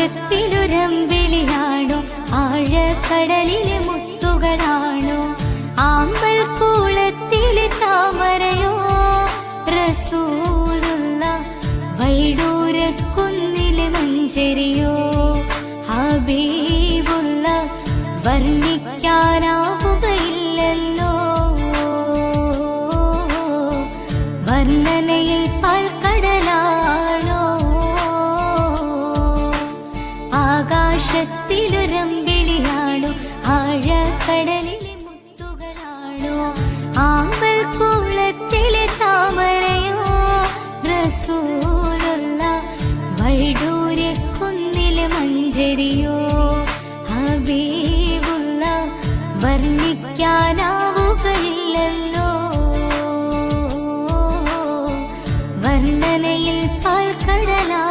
ആകാശത്തിലുരമ്പിളിയാണോ ആഴക്കടലിലെ മുത്തുകളാണോ? ആമ്പൽ കൂളത്തിലെ താമരയോ? റസൂലുള്ള വൈഡൂരക്കുന്നിലെ മഞ്ചരിയോ? ഹബീബുള്ള വർണിക്കാനാവുകയില്ലല്ലോ. വർണനയിൽ പാൽക്കടലാണോ ആഘോഷത്തിലൊരമ്പിളിയാണു ആഴക്കടലിലെ മുത്തുകളാണോ. ആമ്പൽ കൂളത്തിലെ താമരയോ റസൂലുള്ള വൈഡൂര്യ കുന്നിലെ മഞ്ചരിയോ. ഹബീബുള്ള വർണിക്കാനാവുകയില്ലല്ലോ. വർണനയിൽ പാൽക്കടലാ